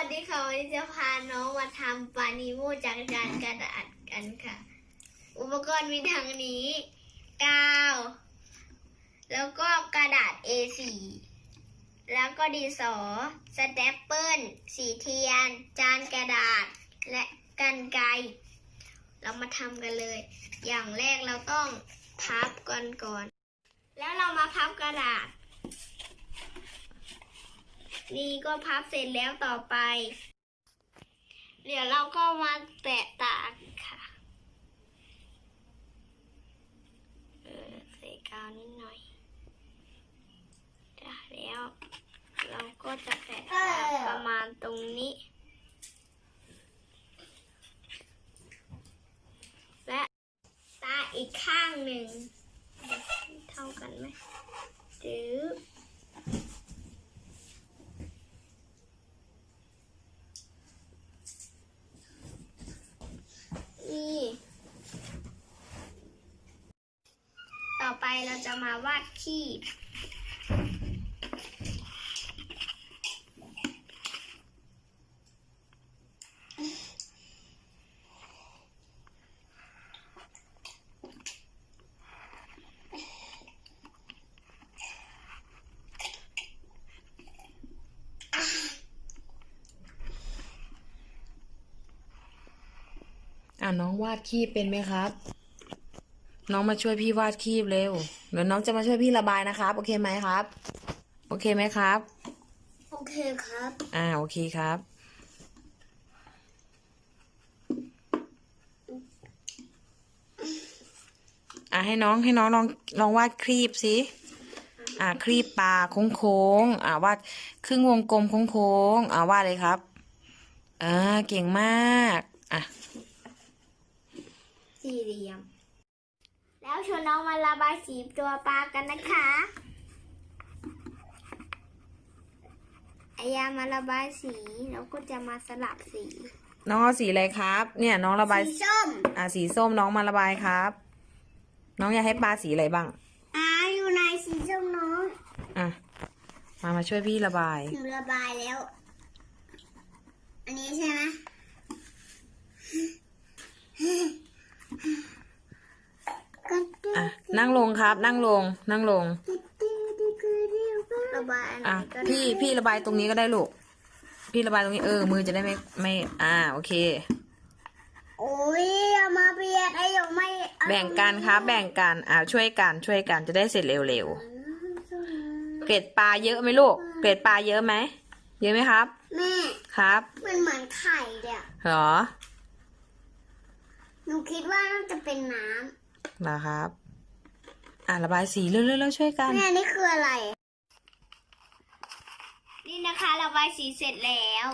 วัสดีค่ะวันนี้จะพาน้องมาทำปานิโมจากจานกระดาษกันค่ะ อุปกรณ์มีดังนี้กาวแล้วก็กระดาษ A4 แล้วก็ดินสอสแตปเปิลสีเทียน จานกระดาษและกันไกรเรามาทำกันเลย อย่างแรกเราต้องพับก่อนก่อน แล้วเรามาพับกระดาษ นี่ก็พับเสร็จแล้วต่อไป เดี๋ยวเราก็มาแปะตาค่ะเออใส่กาวนิดหน่อยได้แล้ว เราก็จะแปะตาประมาณตรงนี้ และตาอีกข้างหนึ่ง เท่ากันไหมจื้อ นี่ ต่อ ไปเราจะมาวาดขีบอ่าน้องวาดคีบเป็นไหมครับ น้องมาช่วยพี่วาดคีบเร็วเดี๋ยวน้องจะมาช่วยพี่ระบายนะครับ โอเคไหมครับ โอเคไหมครับ โอเคครับ อ่า โอเคครับ อ่าให้น้องให้น้องลองลองวาดครีบสิ อ่าครีบปลาโค้งๆอ่าวาดครึ่งวงกลมโค้งๆอ่าวาดเลยครับอ่าเก่งมาก อะ สี่เหลี่ยม แล้วชวนน้องมาระบายสีตัวปลากันนะคะอายามาระบายสีแล้วก็จะมาสลับสี น้องเอาสีอะไรครับ เนี่ยน้องระบายสีส้มอ่าสีส้มน้องมาระบายครับ น้องอยากให้ปลาสีอะไรบ้าง อ่าอยู่ในสีส้มน้องอะมามาช่วยพี่ระบาย หนูระบายแล้ว อันนี้ใช่ไหม อะนั่งลงครับ นั่งลง นั่งลง ระบายอันไหนอะก็ได้พี่พี่ระบายตรงนี้ก็ได้ลูก พี่ระบายตรงนี้เออ มือจะได้ไม่ไม่ อ่า โอเค โอ้ยเอามาเบียดไอ้หยกไม่เอาแบ่งกันครับ แบ่งกันอ่าช่วยกันช่วยกันจะได้เสร็จเร็วๆเกล็ดปลาเยอะไหมลูก เกล็ดปลาเยอะไหมเยอะไหมครับ แม่ ครับ มันเหมือนไข่เดียเหรอ หนูคิดว่าน่าจะเป็นน้เหรอครับ อ่าระบายสีเร็วๆๆช่วยกัำนแม่นี่คืออะไร นี่นะคะระบายสีเสร็จแล้ว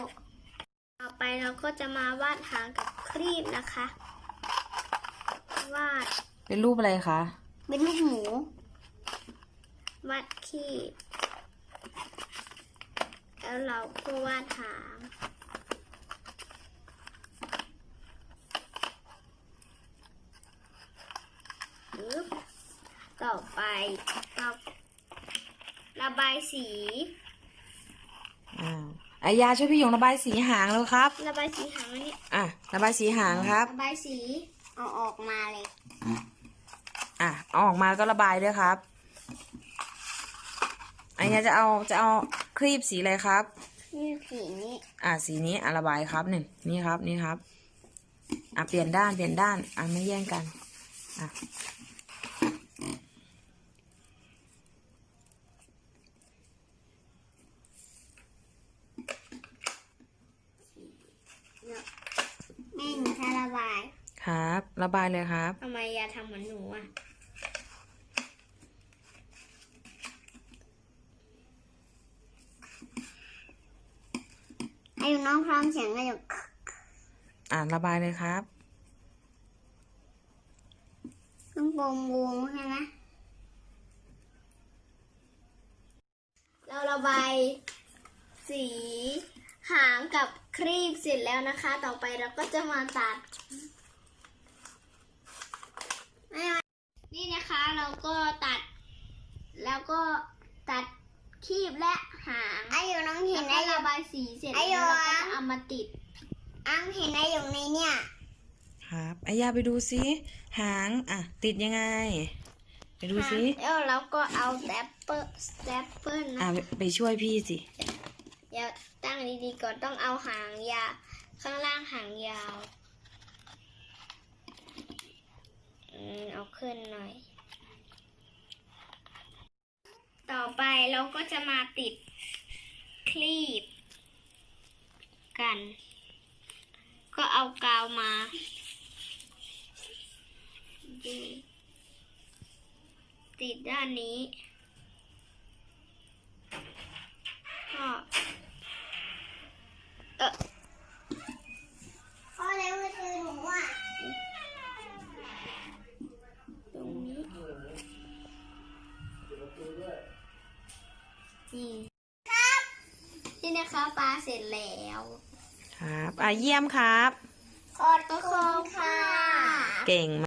ต่อไปเราก็จะมาวาดหางกับครีบนะคะ วาด เป็นรูปอะไรคะ เป็นลูกหมู วาดขีบแล้วเราก็วาดหาง ปึ๊บต่อไปเราระบายสี อ่าอายาช่วยพี่หยงระบายสีหางแล้วครับ ระบายสีหางอันนี้อะระบายสีหางครับ ระบายสีเอาออกมาเลย อะเอาออกมาก็ระบายด้วยครับอายาจะเอาจะเอาครีบสีอะไรครับนี่สีนี้อะสีนี้อะระบายครับหนึ่งนี่ครับนี่ครับ อะเปลี่ยนด้านเปลี่ยนด้านอะไม่แย่งกันอะ แม่หนูจะระบาย ค รับระบายเลยครับทำไมยาทำเหมือนหนูอะไอ้น้องพร้อมเสียงก็จะอะระบายเลยครับต้องวงวงใช่ไหมเราระบายสีหางกับครีบเสร็จแล้วนะคะ ต่อไปเราก็จะมาตัด นี่นะคะเราก็ตัด แล้วก็ตัดคีบและหางอายุน้องเห็นแล้วอาก็ยุระบายสีเสร็จไอ้แล้วโยเราก็จะเอามาติดอังเห็นอายุในเนี่ยครับอายาไปดูสิหางอะติดยังไง ไปดูสิแล้วเราก็เอาแตปเปอร์สแตปเปอร์อะนะไปไปช่วยพี่สิอย่าตั้งดีๆก่อนต้องเอาหางยาวข้างล่างหางยาวาขึ้นหน่อย ต่อไปเราก็จะมาติดคลีปกัน ก็เอากาวมาติดด้านนี้ นี่นี่นะคะปลาเสร็จแล้วครับอะเยี่ยมครับ ขอบคุณค่ะ เก่ง